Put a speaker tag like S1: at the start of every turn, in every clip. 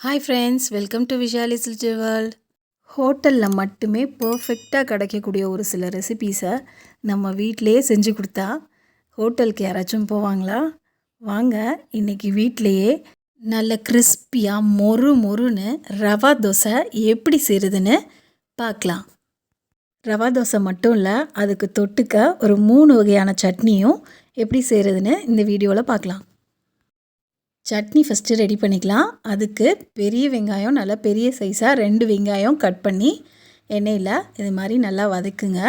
S1: Hi friends welcome to Vishali's சில்ஜர் world ஹோட்டலில் மட்டுமே பர்ஃபெக்டாக கிடைக்கக்கூடிய ஒரு சில ரெசிபீஸை நம்ம வீட்டிலையே செஞ்சு கொடுத்தா ஹோட்டலுக்கு யாராச்சும் போவாங்களா? வாங்க இன்றைக்கி வீட்டிலையே நல்ல கிறிஸ்பியாக மொறு மொறுன்னு ரவா தோசை எப்படி செய்கிறதுன்னு பார்க்கலாம். ரவா தோசை மட்டும் இல்லை அதுக்கு தொட்டுக்க ஒரு மூணு வகையான சட்னியும் எப்படி செய்கிறதுன்னு இந்த வீடியோவில் பார்க்கலாம். சட்னி ஃபஸ்ட்டு ரெடி பண்ணிக்கலாம். அதுக்கு பெரிய வெங்காயம் நல்லா பெரிய சைஸாக ரெண்டு வெங்காயம் கட் பண்ணி எண்ணெயில் இது மாதிரி நல்லா வதக்குங்க.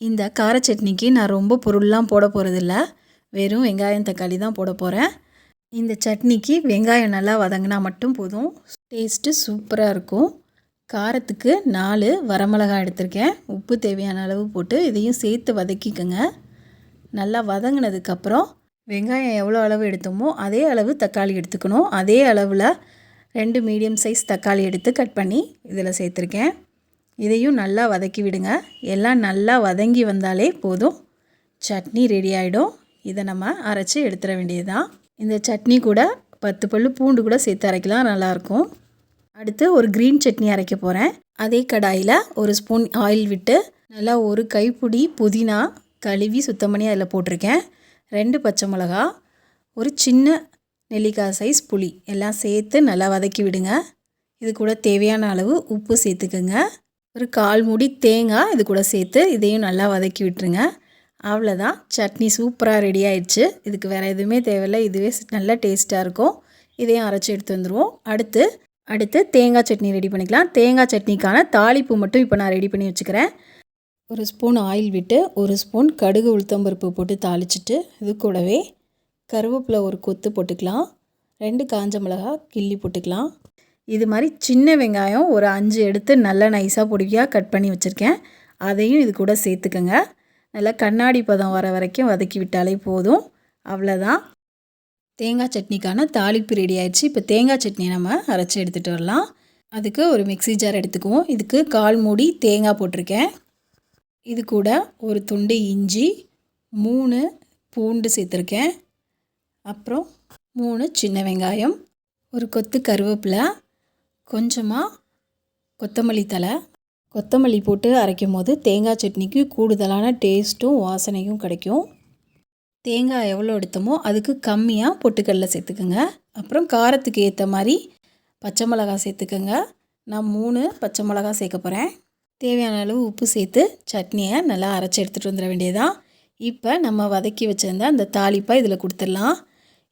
S1: இந்த கார சட்னிக்கு நான் ரொம்ப பொருள்லாம் போட போகிறதில்ல வெறும் வெங்காயம் தக்காளி தான் போட போகிறேன் இந்த சட்னிக்கு வெங்காயம் நல்லா வதங்கினா மட்டும் போதும். டேஸ்ட்டு சூப்பராக இருக்கும். காரத்துக்கு நாலு வரமிளகாய் எடுத்திருக்கேன். உப்பு தேவையான அளவு போட்டு இதையும் சேர்த்து வதக்கிக்கோங்க. நல்லா வதங்கினதுக்கப்புறம் வெங்காயம் எவ்வளோ அளவு எடுத்தோமோ அதே அளவு தக்காளி எடுத்துக்கணும். அதே அளவில் ரெண்டு மீடியம் சைஸ் தக்காளி எடுத்து கட் பண்ணி இதில் சேர்த்துருக்கேன். இதையும் நல்லா வதக்கி விடுங்க. எல்லாம் நல்லா வதங்கி வந்தாலே போதும். சட்னி ரெடி ஆகிடும் இதை நம்ம அரைச்சி எடுத்துட வேண்டியது தான் இந்த சட்னி கூட பத்து பல் பூண்டு கூட சேர்த்து அரைக்கலாம் நல்லாயிருக்கும். அடுத்து ஒரு க்ரீன் சட்னி அரைக்க போகிறேன் அதே கடாயில் ஒரு ஸ்பூன் ஆயில் விட்டு நல்லா ஒரு கைப்பிடி புதினா கழுவி சுத்தம் பண்ணி அதில் போட்டிருக்கேன். ரெண்டு பச்சை மிளகா ஒரு சின்ன நெல்லிக்காய் சைஸ் புளி. எல்லாம் சேர்த்து நல்லா வதக்கி விடுங்க. இது கூட தேவையான அளவு உப்பு சேர்த்துக்குங்க. ஒரு கால் மூடி தேங்காய் இது கூட சேர்த்து இதையும் நல்லா வதக்கி விட்டுருங்க. அவ்வளோதான் சட்னி சூப்பராக ரெடி ஆயிடுச்சு. இதுக்கு வேறு எதுவுமே தேவையில்லை. இதுவே நல்லா டேஸ்ட்டாக இருக்கும். இதையும் அரைச்சி எடுத்து வந்துடுவோம் அடுத்து அடுத்து தேங்காய் சட்னி ரெடி பண்ணிக்கலாம். தேங்காய் சட்னிக்கான தாளிப்பு மட்டும் இப்போ நான் ரெடி பண்ணி வச்சுக்கிறேன். ஒரு ஸ்பூன் ஆயில் விட்டு ஒரு ஸ்பூன் கடுகு உளுத்தம்பருப்பு போட்டு தாளிச்சிட்டு இது கூடவே கருவேப்பிலை ஒரு கொத்து போட்டுக்கலாம். ரெண்டு காஞ்ச மிளகா கிள்ளி போட்டுக்கலாம். இது மாதிரி சின்ன வெங்காயம் ஒரு அஞ்சு எடுத்து நல்லா நைஸாக பொடியாக கட் பண்ணி வச்சுருக்கேன். அதையும் இது கூட சேர்த்துக்கோங்க. நல்லா கண்ணாடி பதம் வர வரைக்கும் வதக்கி விட்டாலே போதும். அவ்வளோதான். தேங்காய் சட்னிக்கான தாளிப்பு ரெடி ஆயிடுச்சு. இப்போ தேங்காய் சட்னி நம்ம அரைச்சி எடுத்துகிட்டு வரலாம். அதுக்கு ஒரு மிக்சி ஜார் எடுத்துக்குவோம். இதுக்கு கால் மூடி தேங்காய் போட்டிருக்கேன். இது கூட ஒரு துண்டு இஞ்சி மூணு பூண்டு சேர்த்துருக்கேன். அப்புறம் மூணு சின்ன வெங்காயம் ஒரு கொத்து கருவேப்பிலை கொஞ்சமாக கொத்தமல்லி தலை கொத்தமல்லி போட்டு அரைக்கும் போது தேங்காய் சட்னிக்கு கூடுதலான டேஸ்ட்டும் வாசனையும் கிடைக்கும். தேங்காய் எவ்வளோ எடுத்தோமோ அதுக்கு கம்மியாக பொட்டுக்கடல சேர்த்துக்கோங்க. அப்புறம் காரத்துக்கு ஏற்ற மாதிரி பச்சை மிளகா சேர்த்துக்கோங்க. நான் மூணு பச்சை மிளகா சேர்க்க போகிறேன் தேவையான அளவு உப்பு சேர்த்து சட்னியை நல்லா அரைச்சி எடுத்துகிட்டு வந்துட வேண்டியதான் இப்போ நம்ம வதக்கி வச்சுருந்த அந்த தாளிப்பை இதில் கொடுத்துடலாம்.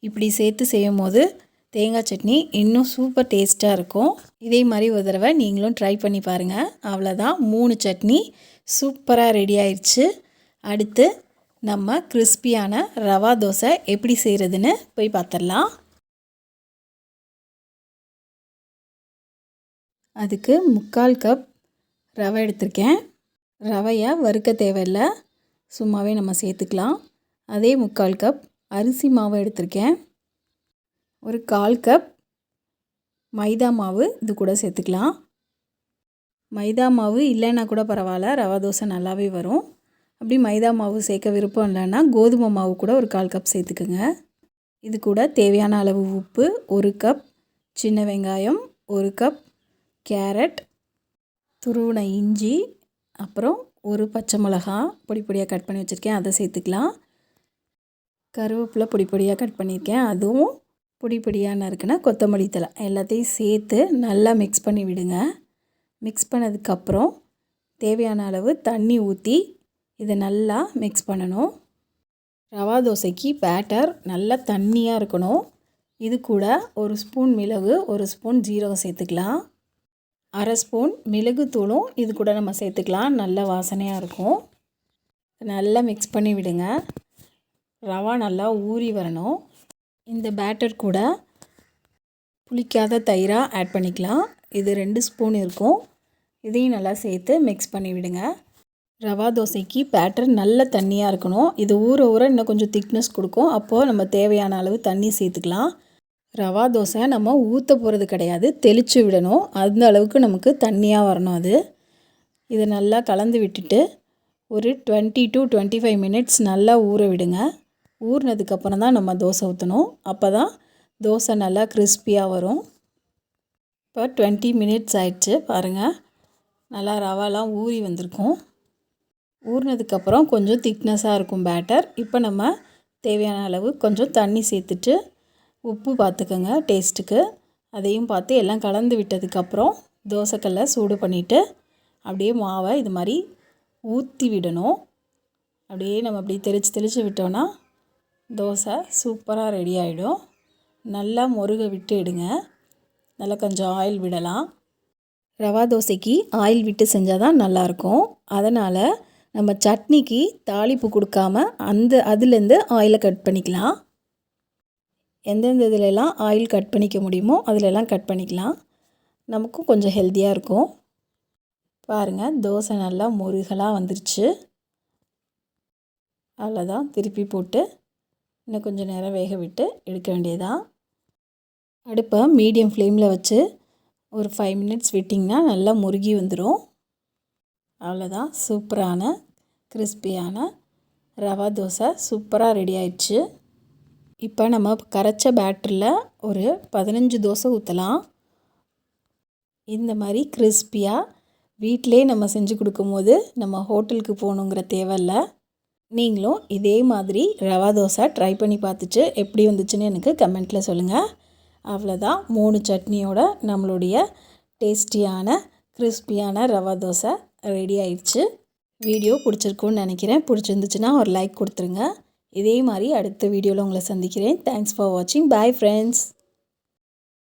S1: இப்படி சேர்த்து செய்யும் போது தேங்காய் சட்னி இன்னும் சூப்பர் டேஸ்ட்டாக இருக்கும். இதே மாதிரி ஒரு தடவை நீங்களும் ட்ரை பண்ணி பாருங்கள் அவ்வளோதான் மூணு சட்னி சூப்பராக ரெடி ஆயிடுச்சு அடுத்து நம்ம கிறிஸ்பியான ரவா தோசை எப்படி செய்கிறதுன்னு போய் பார்த்துடலாம் அதுக்கு முக்கால் கப் ரவை எடுத்திருக்கேன். ரவையை வறுக்க தேவையில்லை. சும்மாவே நம்ம சேர்த்துக்கலாம். அதே முக்கால் கப் அரிசி மாவு எடுத்திருக்கேன். ஒரு கால் கப் மைதா மாவு இது கூட சேர்த்துக்கலாம். மைதா மாவு இல்லைன்னா கூட பரவாயில்ல. ரவா தோசை நல்லாவே வரும். அப்படி மைதா மாவு சேர்க்க விருப்பம் இல்லைன்னா கோதுமை மாவு கூட ஒரு கால் கப் சேர்த்துக்குங்க. இது கூட தேவையான அளவு உப்பு ஒரு கப் சின்ன வெங்காயம் ஒரு கப் கேரட் துருவின இஞ்சி அப்புறம் ஒரு பச்சை மிளகா பொடி பொடியாக கட் பண்ணி வச்சுருக்கேன். அதை சேர்த்துக்கலாம். கருவேப்பிலை பொடி பொடியாக கட் பண்ணியிருக்கேன். அதுவும் பொடி பொடியான இருக்குன்னா கொத்தமல்லி தலை எல்லாத்தையும் சேர்த்து நல்லா மிக்ஸ் பண்ணி விடுங்க. மிக்ஸ் பண்ணதுக்கப்புறம் தேவையான அளவு தண்ணி ஊற்றி இதை நல்லா மிக்ஸ் பண்ணணும். ரவா தோசைக்கு பேட்டர் நல்லா தண்ணியாக இருக்கணும். இது கூட ஒரு ஸ்பூன் மிளகு ஒரு ஸ்பூன் ஜீரகம் சேர்த்துக்கலாம். அரை ஸ்பூன் மிளகுத்தூளும் இது கூட நம்ம சேர்த்துக்கலாம். நல்ல வாசனையாக இருக்கும். நல்லா மிக்ஸ் பண்ணி விடுங்க. ரவா நல்லா ஊறி வரணும். இந்த பேட்டர் கூட புளிக்காத தயிராக ஆட் பண்ணிக்கலாம். இது ரெண்டு ஸ்பூன் இருக்கும். இதையும் நல்லா சேர்த்து மிக்ஸ் பண்ணி விடுங்க. ரவா தோசைக்கு பேட்டர் நல்ல தண்ணியாக இருக்கணும். இது ஊற ஊற இன்னும் கொஞ்சம் திக்னஸ் கொடுக்கும். அப்போது நம்ம தேவையான அளவு தண்ணி சேர்த்துக்கலாம். ரவா தோசை நம்ம ஊற்ற போகிறது கிடையாது. தெளித்து விடணும். அந்த அளவுக்கு நமக்கு தண்ணியாக வரணும் அது. இதை நல்லா கலந்து விட்டுட்டு ஒரு twenty to twenty five minutes நல்லா ஊற விடுங்க. ஊறினதுக்கப்புறம் தான் நம்ம தோசை ஊற்றணும் அப்போ தான் தோசை நல்லா கிறிஸ்பியாக வரும். இப்போ டுவெண்ட்டி மினிட்ஸ் ஆயிடுச்சு. பாருங்கள் நல்லா ரவாலாம் ஊறி வந்திருக்கும். ஊறினதுக்கப்புறம் கொஞ்சம் திக்னஸாக இருக்கும் பேட்டர் இப்போ நம்ம தேவையான அளவு கொஞ்சம் தண்ணி சேர்த்துட்டு உப்பு பார்த்துக்கோங்க டேஸ்ட்டுக்கு அதையும் பார்த்து எல்லாம் கலந்து விட்டதுக்கப்புறம் தோசைக்கல்லை சூடு பண்ணிவிட்டு அப்படியே மாவை இது மாதிரி ஊற்றி விடணும். அப்படியே நம்ம அப்படி தெளித்து தெளித்து விட்டோன்னா தோசை சூப்பராக ரெடி ஆகிடும் நல்லா முருக விட்டு எடுங்க. நல்லா கொஞ்சம் ஆயில் விடலாம். ரவா தோசைக்கு ஆயில் விட்டு செஞ்சால் தான் நல்லாயிருக்கும். அதனால் நம்ம சட்னிக்கு தாளிப்பு கொடுக்காம அந்த அதுலேருந்து ஆயிலை கட் பண்ணிக்கலாம். எந்தெந்த இதுலலாம் ஆயில் கட் பண்ணிக்க முடியுமோ அதிலெல்லாம் கட் பண்ணிக்கலாம். நமக்கும் கொஞ்சம் ஹெல்த்தியாக இருக்கும். பாருங்கள் தோசை நல்லா முருகலாக வந்துருச்சு. அவ்வளோதான் திருப்பி போட்டு இன்னும் கொஞ்சம் நேரம் வேக விட்டு எடுக்க வேண்டியதான் அடுப்பை மீடியம் ஃப்ளேமில் வச்சு ஒரு ஃபைவ் மினிட்ஸ் விட்டிங்கன்னா நல்லா முருகி வந்துடும் அவ்வளோதான் சூப்பரான கிறிஸ்பியான ரவா தோசை சூப்பராக ரெடி ஆயிடுச்சு. இப்போ நம்ம கரைச்ச பேட்டரில் ஒரு பதினஞ்சு தோசை ஊற்றலாம் இந்த மாதிரி கிறிஸ்பியாக வீட்டிலே நம்ம செஞ்சு கொடுக்கும்போது நம்ம ஹோட்டலுக்கு போகணுங்கிற தேவையில்ல நீங்களும் இதே மாதிரி ரவா தோசை ட்ரை பண்ணி பார்த்துட்டு எப்படி வந்துச்சுன்னு எனக்கு கமெண்ட்டில் சொல்லுங்கள் அவ்வளோதான் மூணு சட்னியோட நம்மளுடைய டேஸ்டியான கிறிஸ்பியான ரவா தோசை ரெடி ஆயிடுச்சு. வீடியோ பிடிச்சிருக்குன்னு நினைக்கிறேன். பிடிச்சிருந்துச்சுன்னா ஒரு லைக் கொடுத்துருங்க. இதே மாதிரி அடுத்த வீடியோவில் உங்களை சந்திக்கிறேன். தேங்க்ஸ் ஃபார் வாட்சிங் பாய் ஃப்ரெண்ட்ஸ்